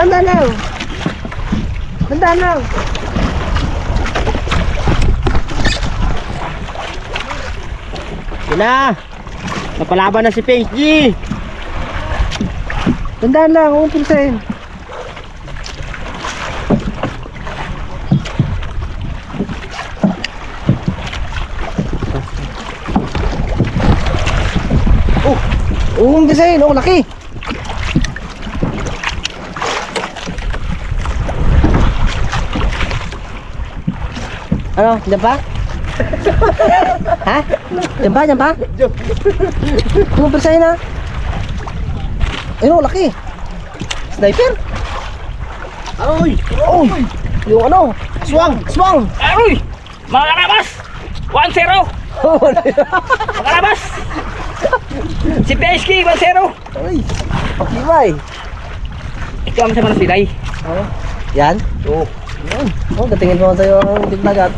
Banda lang. Banda lang. Yun na. Napalaban na si PSG. Banda lang, huwag pulsahin. Oh, huwag pulsahin. Oh, laki. Ano, dyan pa? ha? Dyan pa, dyan pa? Pulsahin ha. Ayun, oh, laki. Sniper? Aroy! Oh, yung ano? Swang, swang. Aroy! Mga karabas! 1-0! Mga karabas! Si PSG 1-0! Ay, pakibay. Ikaw ang sama ng silay. Oh. Yan? Oo. Yan. Oh, datingin mo sa'yo ang tignagat.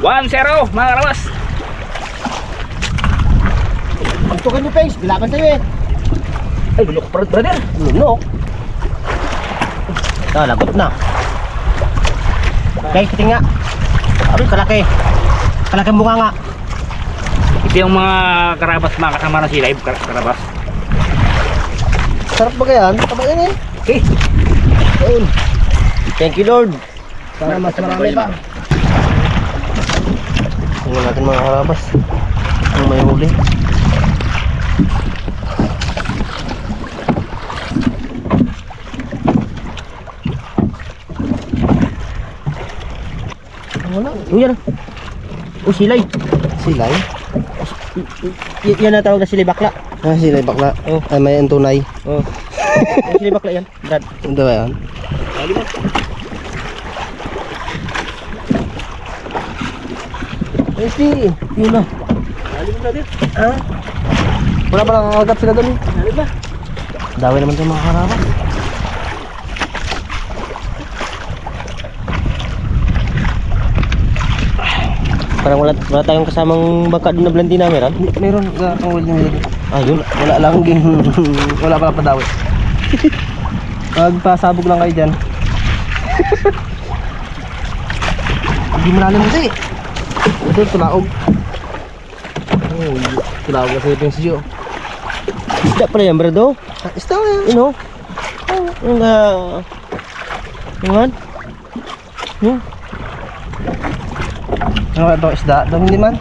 1-0 mga karabas! Tutukan niyo, Penge. Bilaban sa'yo eh. Ay, bulok pa rin brother! Lunok. Ah, lagot na. Guys, tingin nga. Aroy, kalaki. Kalaki mukha nga. Ito yung mga karabas mga kasama ng silay. Kar karabas. Sarap ba kaya? Taba yan eh. Okay. Ayun. Thank you, Lord. Sana mas marami pa. Tingnan natin mga karabas. Kung may huli. Wala. Oh, yan. Oh, silay. Silay? Y- yan ang tawag na silay bakla. Ah, silay bakla. Oh. Ay, may tunay. Oh. Silay bakla yan. Brad. Ito ba yan? Ay, si. Yun na. Ha? Wala pa nakakagap sila doon eh. Daway naman ito mga karabas. Parang wala, wala tayong kasamang bangka doon na blandi na meron. Meron ka ang wala nila. Ayun. Wala lang wala pala padawi. Magpasabog lang kayo dyan. Hindi malalim kasi. Ito tulaog. Oh, tulaog kasi ito yung siyo. Isda pala yan, brado. Ah, Ista nga yan. You know? Yung, ah... yung ano? Yung, Ano ba ito isda? Dami hindi man.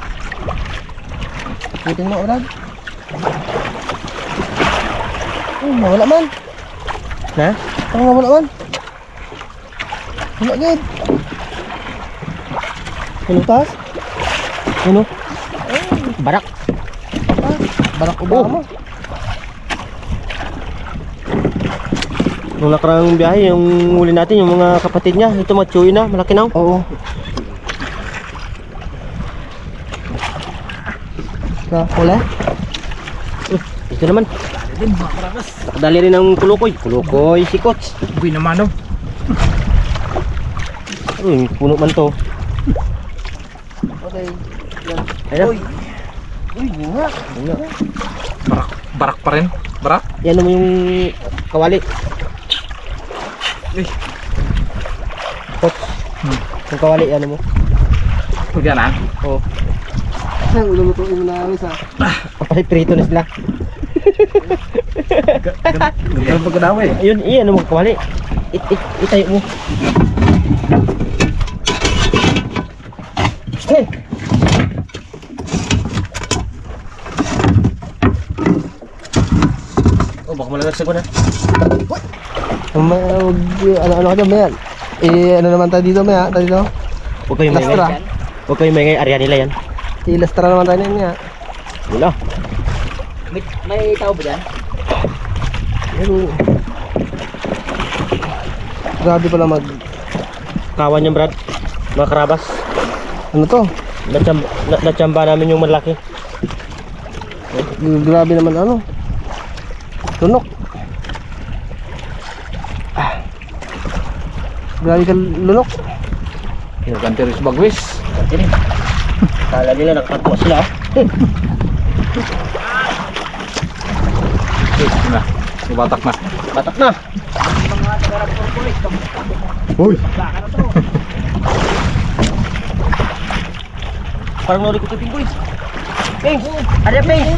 Putin mo urad. Oh, wala man. na? Ano nga wala man? Wala gid. Ano tas? Ano? Barak. Ah, Barack Obama. Nung nakarang biyahe, yung huli natin, yung mga kapatid niya, ito machuy na, malaki na. Oo. Na, wala? Ito naman. Din mga karabas. Nakadali rin ng kulukoy. Kulukoy, sikot. Uy naman oh. Uy, puno man to. Okay. Ayan. Uy. Uy, bunga. Bunga. Barak, barak pa rin. Barak? Yan mo yung kawali. Uy. Kot. Yung kawali, ano mo. Huwag yan ah. Oh. Ang ululutuin mo na amis ha. Kapag prito na sila. Ganun pagkadawa eh. Ayun, iyan ano mo kawali. It, it, itayo mo. Malagag ko na. Ano, ano ka dyan, Mayan? Eh, ano naman tayo dito, Maya? Tayo dito? Huwag kayong maingay. Lastra. Huwag kayong maingay, area nila yan. Ilastra naman tayo niyan, Maya. Wala. May, may tao ba dyan? Pero... Grabe pala mag... Kawan yung Brad. Mga karabas. Ano to? Natsyamba, na, natsyamba namin yung malaki. Grabe naman ano. Tunok. Grabe ka lunok. Gantiris bagwis. Kala nila nakatuwa sila. Okay, na. Batak na. Batak na. Uy! Parang nori ko ito pinggoy. Pings! Ada Pings!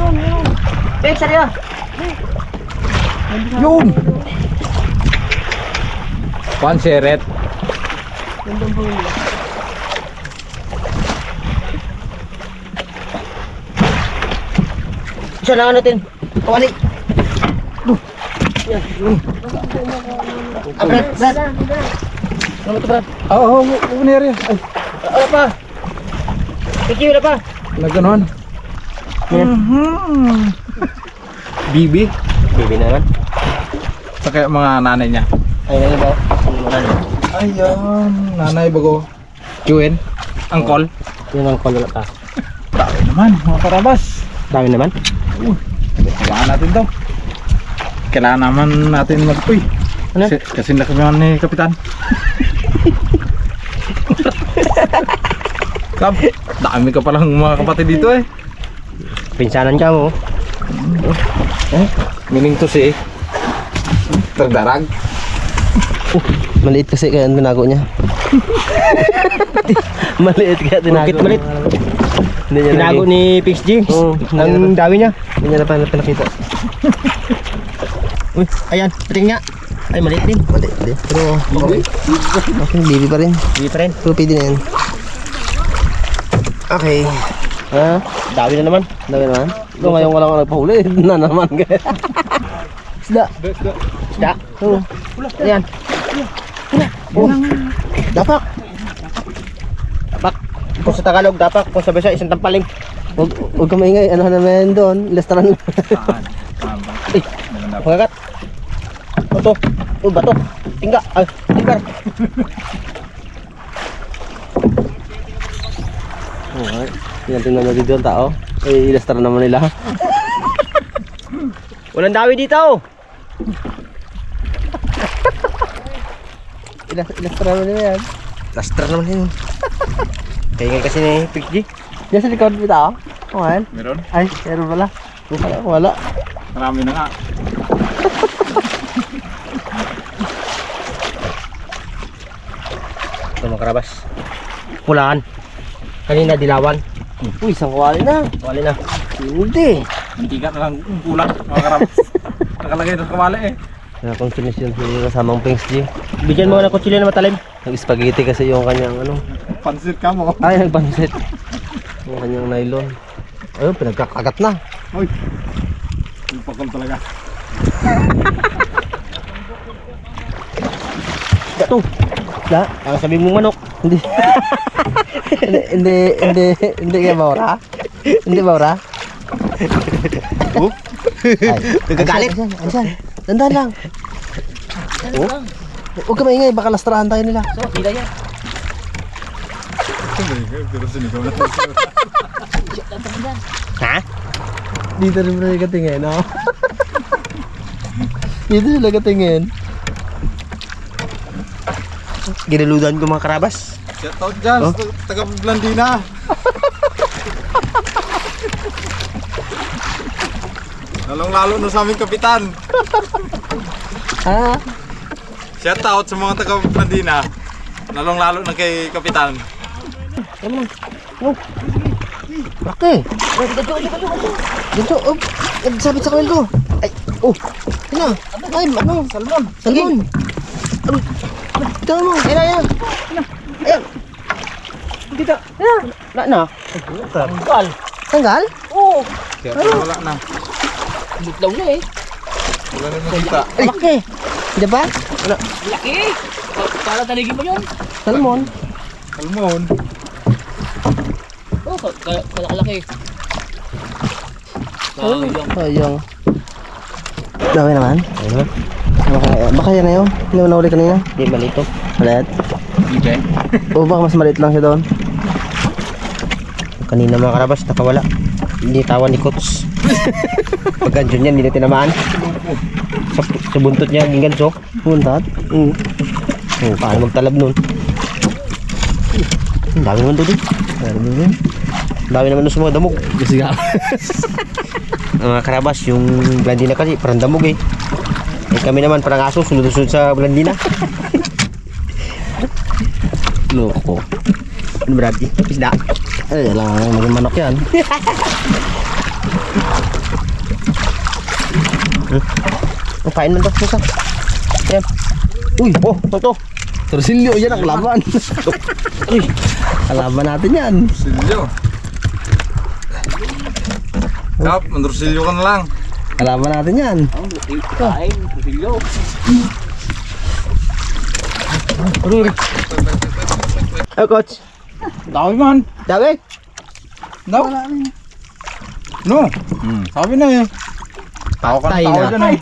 Pings, ada Yun! Panseret. Isa lang natin. Kawali. Ah, Brad, Brad. Ano ito, Brad? Oo, oh, oh, uneri. Ay, Wala pa. Thank you, wala pa. na ganon. Bibi. Baby na naman. Sa kaya mga nanay niya. Ay, ano ba? Ano? Ayan, nanay bago. Kiwin. Angkol. Yun ang call pa. Dami naman, mga karabas. Dami naman. Hawakan natin to. Kailangan naman natin magpuy. Ano? Kasi, kasi nakamihan ni Kapitan. Kap, dami ka palang mga kapatid dito eh. Pinsanan ka mo. Meaning to say, terdarag. Maliit kasi kaya ang tinago niya. maliit kaya tinago. Bakit maliit? Hindi niya tinago ni Pix G. Oo, ang dami niya. Hindi niya na pa pinakita. Uy, ayan, ring nga. Ay, maliit din. Mali, hindi. Pero okay. Okay, baby pa rin. Hindi pa rin. Pero pwede na yan. Okay. Ha? Dami na naman. Dami naman. Ito ngayon wala ka nagpahuli. Na naman. Isda. Isda. Oo. Ayan. Oh. Dapak. Dapak. Kung sa Tagalog, dapak. Kung sa Bisaya, isang tampaling. Huwag, huwag ka maingay. Ano naman doon? Lestaran. Ay, pagagat. Bato. Oh, bato. Tingga. Ay, tinggar. Okay. Tingnan na dito ang tao. Eh, ilestaran naman nila. Walang dawi dito. Ilas ilestaran naman nila yan. Lastra naman yun. Kaya nga kasi ni Pix G. Diyan sa likod mo tao. Okay. Meron? Ay, meron pala. Wala. Wala. Marami na nga. Ito mga karabas. Pulaan. Kanina dilawan. Uy, isang kawali na. Wali na. Hindi. Mantika na lang kulang. Mga karabas. Nakalagay doon sa kamali eh. Nakakonsumis yun sa yung kasamang Pings G. Bigyan mo ng kutsilyo na matalim. Nag-spaghetti kasi yung kanyang ano. Pansit ka mo. Ay, nagpansit. Yung kanyang nylon. Ayun, pinagkakagat na. Uy. Yung pakol talaga. Bato. Da? Ang sabi mo manok. Hindi. hindi, hindi, hindi, hindi kaya maura? Hindi maura? Oh. Nagagalit. Aysan. Dandan lang. Oh? Huwag ka maingay, baka lastrahan tayo nila. So, hindi yan. Pero sinigaw na. Ha? Dito rin mo nagatingin, no? Dito sila katingin. Ginaludan ko mga karabas. Shout out dyan. Oh? Taga Blandina. Lalong lalo na sa aming kapitan. Ha? Shout out sa mga taga Blandina. Lalong lalo na kay kapitan. Laki. Dito, oh. Sabit sa kamil ko. Ay, oh. Ano? Ay, ano? Salmon. Salmon. Ito mo. Ayun, ayun. Ayun. Dito. Na na. Tanggal. Tanggal? Oo. Kaya wala na. Butlaw na eh. Wala na nakita. Ay. Laki. Di ba? Laki. Para taligin mo yun. Salmon. Salmon. Oo, oh, kalaki. Sayang. Dami naman. Baka, baka yan na yun. Hindi mo nahuli kanina. Hindi malito. Malit. Ibe. O baka mas maliit lang siya doon. Kanina mga karabas, nakawala. Hindi tawa ni Kots. Pag ganyan yan, hindi na tinamaan. Sa, sa buntot niya, yung ganso. Puntat. Mm. Oh, paano magtalab nun? Ang dami naman doon. Yun? Ang dami naman doon sa mga damog. Kasi nga. Ang mga karabas, yung blondie na kasi, parang damog eh. Eh, kami naman parang aso, sunod-sunod sa Blandina. Loko. Ano Brady? Isda. Eh, alam nga maging manok yan. Ang pain man to, Musa. Ayan. Uy, oh, ito to. Torsilyo, yan ang kalaban. Uy, kalaban natin yan. Silyo. Kap, mandursilyo ka na lang. Kalaban natin yan. Kain, kusilyo. oh, coach. Dami man. Dami. No? No. Hmm. Sabi na eh. Tao ka Patay ng tao na. dyan eh.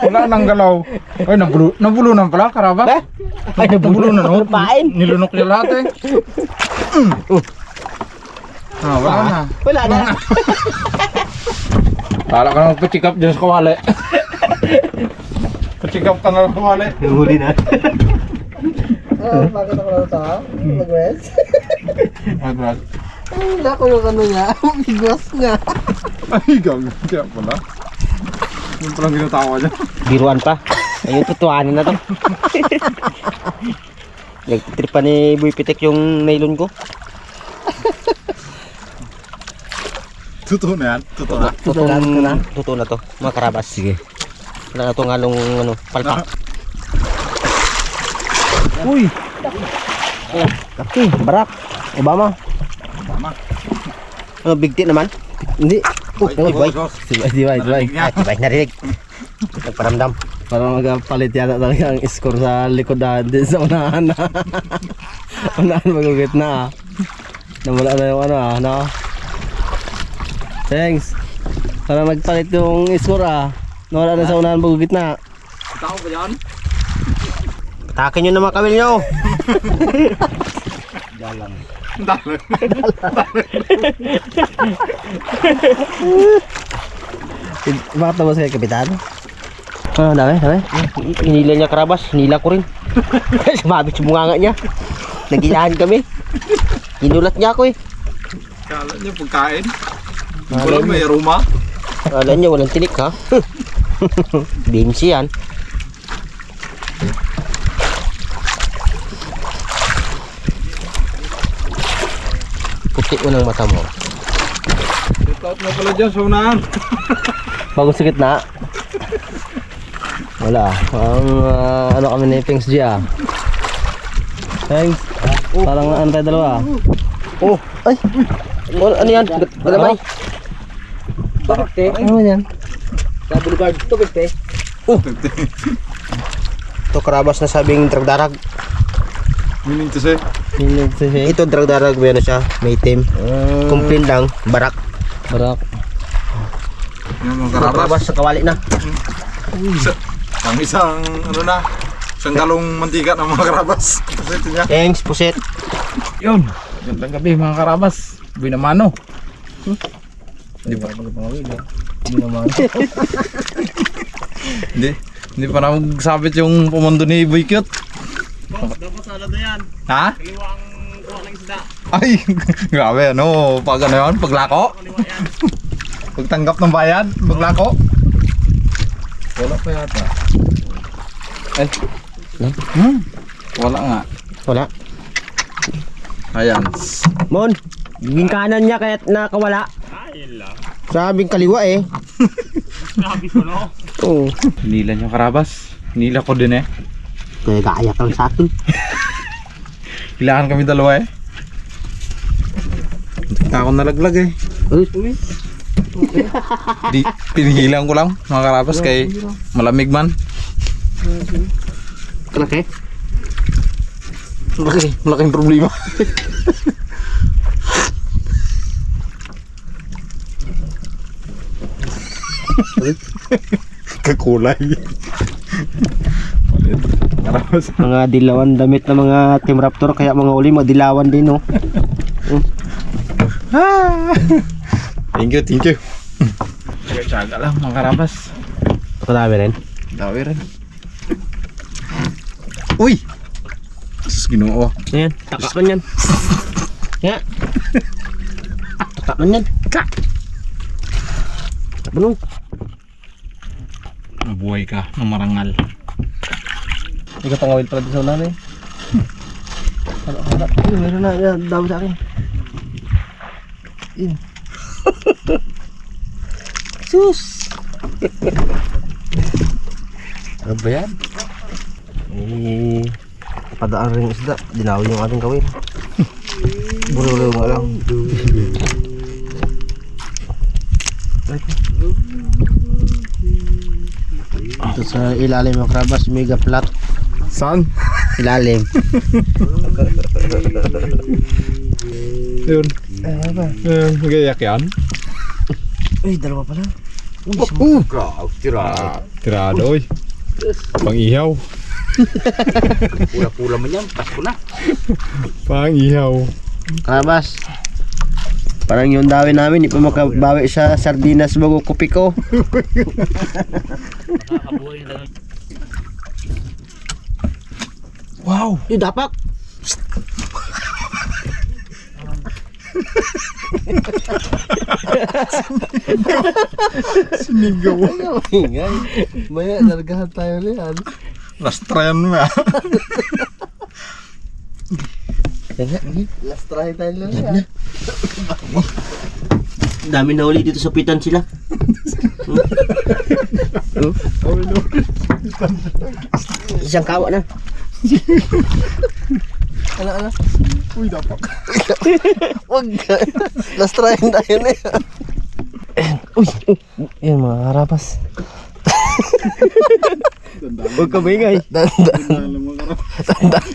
Wala nang galaw. Ay, nabulo, nabulo na pala, karaba. Eh? Ay, nabulo na no. Pain. Nilunok niya lahat eh. Mm. Ah, wala na. Wala na. Kala ka na magpa-check up dyan sa kawali. Pa-check up ka na sa kawali. Huli na. Oh, bakit ako lang ito? Mag-rest? Ay, Brad. Ay, wala ko yung ano niya. Bigwas nga. Ay, gagawin kaya pala. Yung palang ginatawa niya. Biruan pa. Ayun, tutuanin na to. Nagtitripa ni Boy Pitek yung nylon ko. Totoo na yan. Totoo na. Ko na. Totoo na to, mga karabas. Sige. Wala na itong halong ano, palpak. Uy! Laki, barak. Obama. Ano, big tit naman? Hindi. Oh, ay, boy. Sibay, sibay, sibay. Ay, sabay narinig. Nagparamdam. Parang magpalit yata talaga ang score sa likod natin sa unahan na. unahan magugit na ah. Nawala na yung ano ah, no? Thanks. Parang nagpalit yung score ah. Nawala na sa unahan magugit na. Tao ba yan? Atakin nyo naman kawil nyo. Dali. Bakit na ba sa'yo, Kapitan? Ano, dami, dami. Hinila niya karabas, hinila ko rin. Sumabit sa bunganga niya. Nagilaan kami. Ginulat niya ako eh. Kala niya pagkain. Wala may aroma. Kala niya walang tinik ha. Bimsi yan. Puti mo ng mata mo. Shout out na pala dyan sa unahan. Bagong sikit na. Wala. Ang ah, ano kami ni Pings G ah. Thanks. Parang ano tayo dalawa. Oh, ay. Ano, ano yan? Galamay. Ano yan? Sa boulevard. Ito, Pepe. Oh. Ito karabas na sabing dragdarag. Meaning to say. Ito dragdarag, may ano siya, may team. Kumplin lang, barak. Barak. Yung mga Karabas karabas. sa kawali na. Isa, ang isang ano na. Isang galong mantika ng mga karabas. Ito niya. Thanks, puset. Yun. Gandang gabi mga karabas. Binamano. Hindi pa. Hindi naman. Hindi. Hindi pa na magsabit yung pumundo ni Boy Cute. Dapat salad na yan. Ha? Kaliwang kuha ng isda. Ay, grabe ano. Pag ano yun, paglako. Pagtanggap ng bayad, paglako. Wala pa yata. Ay. Hmm? Wala nga. Wala. Ayan. Mon, yung kanan niya kaya nakawala. Sabing kaliwa eh. Sabi ko no. Oo. Nila nyo karabas. Nila ko din eh. Kaya gaayak lang sa akin. Kailangan kami dalawa eh. Ako nalaglag eh. Uy, Di, pinigilan ko lang mga karabas kay malamig man. kalaki. Malaki, malaking problema. Kakulay. Karabas. Mga dilawan damit ng mga Team Raptor kaya mga uli mga dilawan din oh. Thank you, thank you. Tsaga lang mga karabas. Kadami rin. Dawi rin. Uy! Sus, ginoo. Ayan, taka man yan. Nga. Taka man yan. Ano? Nabuhay ka ng marangal. Ikaw pangawil pala din sa ulan eh. Hala, hala. Ayun, meron na. Yan, dami sa akin. In. Sus! ano ba yan? Eh, padaan rin isda. Dinawi yung ating kawin. Bulo-bulo nga lang. Ito sa ilalim ng krabas, mega flat. Saan? Ilalim. Yun. Ano ba? Ayun, magayak yan. Uy, dalawa pala. Uy, Uh! Tira. Tirado, oy. Pang ihaw. Pula-pula mo yan, Pasko na. Pang ihaw. Karabas. Parang yung dawin namin, di pa makabawi sa sardinas bago kopi ko. Nakakabuhay na lang. Wow! Yung dapak. Sinigaw. Ingay. Maya, nargahan tayo niyan. Last try mo ah. Last try tayo lang yan. Dami na uli dito sa pitan sila. Hmm? Isang kawa na. Ala, ala. Uy, dapak. Wag. Last try tayo na yan. Uy, uy. Yan mga karapas. Huwag ka maingay. Dandan. Dandan.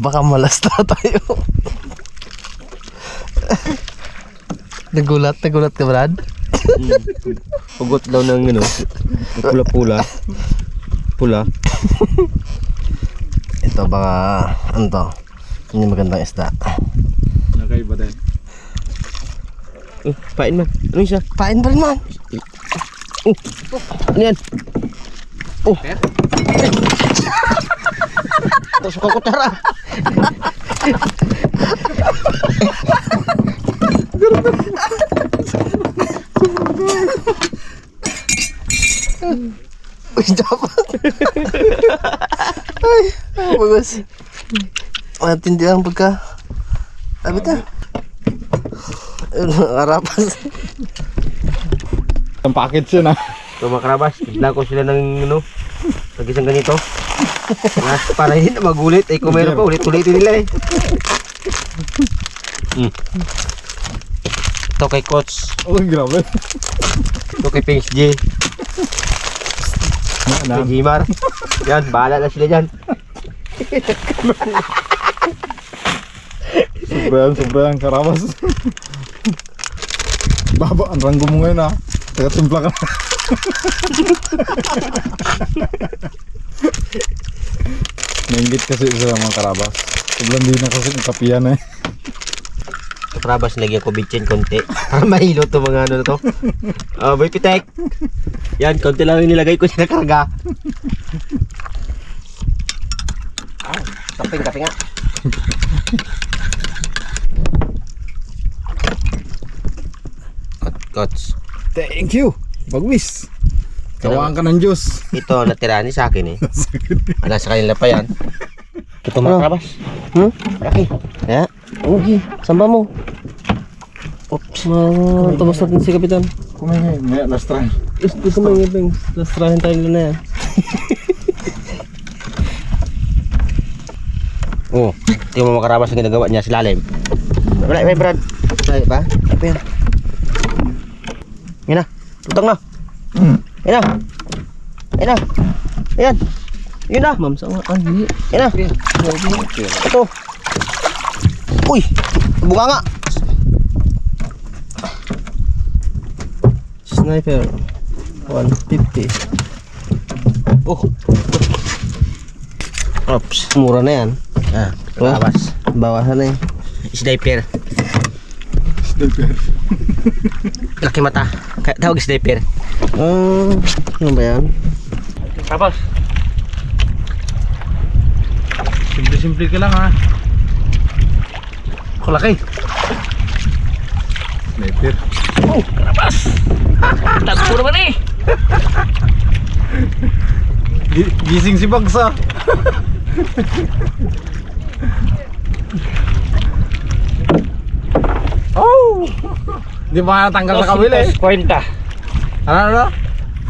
Baka malasta tayo. nagulat, nagulat ka Brad? Pugot daw ng ano, pula-pula. Pula. Ito baka, ano to? Hindi magandang isda. Nakaiba din. Uh, pain man. Ano siya? Pain pa rin man. Uh, ano yan? Oh. Ito sa kakutara. Uy, dapat. Ay, ah, bagus. Matindi ang pagka... Abi ta. Arapas. Ang package yun ah. So mga karabas, tignan ko sila ng ano, pag isang ganito. Na, para hindi na magulit. Eh kung meron pa, ulit-ulitin nila eh. Mm. Ito kay Coach. Oh, grabe. Ito kay Pings J. Kay Jimar. Yan, bahala na sila dyan. Sobrang, sobrang karamas. Baba, ang ranggo mo ngayon ah. Taga-timpla ka. Naingit kasi sa mga karabas. Sobrang di na kasi yung kapiyan eh. Karabas, lagyan ko bitchin konti. Para mahilo to mga ano na to. Ah, boy pitek. Yan, konti lang yung nilagay ko sa karga. Kaping, kaping nga. Coach, Thank you. Bagwis. Kawaan ka ng Diyos. ito natira ni sa akin eh. Ala sa kanila pa yan. Ito mga karabas. Hmm? Laki. Ya. Ugi, samba mo. Oops. Matapos natin si Kapitan. Kumain may last try. Gusto mo yung ibang lastrahin tayo na yan. oh, tingnan mo makarabas ang ginagawa niya sa lalim. Wala, may Brad. Ay, ba? Apa yan? Yan na. Lutang na. Hmm. Yan na. Yan na. Yan. Yun na. Ma'am, saan? Ay, Yan na. Ito. Uy, bunga nga. Sniper. 150. Oh. Ops. Mura na yan. Ah, bawas. Bawasan na eh. Sniper. Sniper. Laki mata. Kaya tawag sniper. Ah, ano ba yan? Tapos. Simple-simple ka lang ha. Kulaki. Letter. Oh, karabas. Tagpo naman eh. Gi- Gising si Bagsa. oh! Di ba natanggal sa kabila eh? 240. Ano, ano?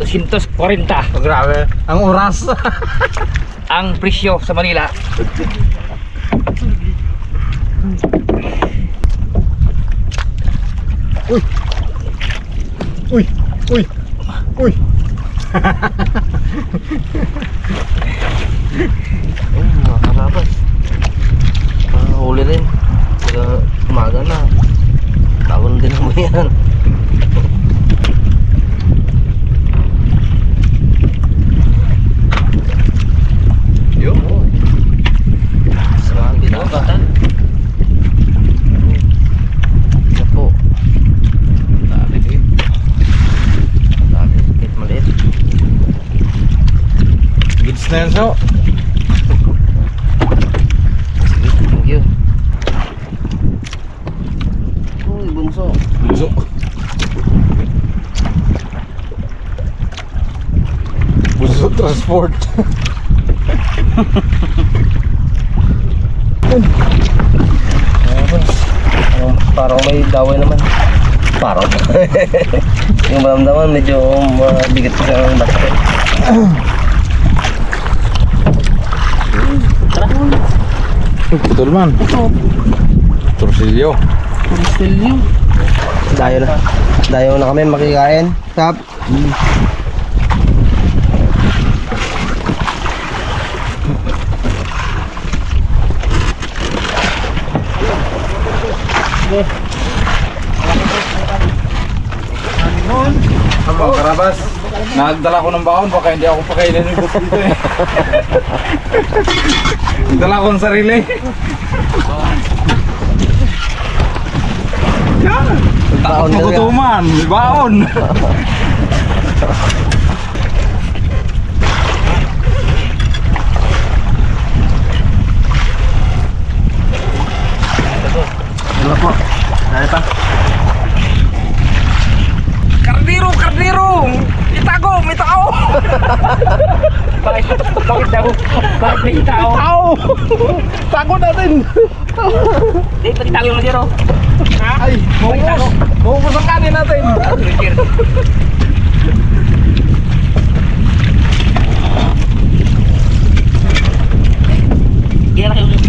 240 Oh, grabe. Ang oras. ang presyo sa Manila. Uy! Uy! Uy! Uy! Oh, mga karabas. Ah, huli rin. Kaya umaga na. Tawon din mo yan. Yo. Samahan din ako bata. Ito po. Dami din. Dami. Kahit maliit. Goods na yan, so. Sige, thank you. Uy, bunso. So. Transport. Um, parang may daway naman. Parang. yung maramdaman medyo mabigat ka ng bata. Betul man. Torsilyo. Dayo na. Dayo na kami makikain. Kap. Ang mga karabas. Nagdala ko ng baon, baka hindi ako pakainin ng gusto dito eh. Nagdala ko ng sarili. Yan! Baon Takot magutuman, baon. Ano po? Dali pa. Kardiro, kardiro! Itago, may tao! bakit, bakit daw? Bakit may tao? Tao! Tago natin! Eh, pati tago yung zero. Ha? Ay, maubos! Maubos ang kanin natin! Kaya lang yung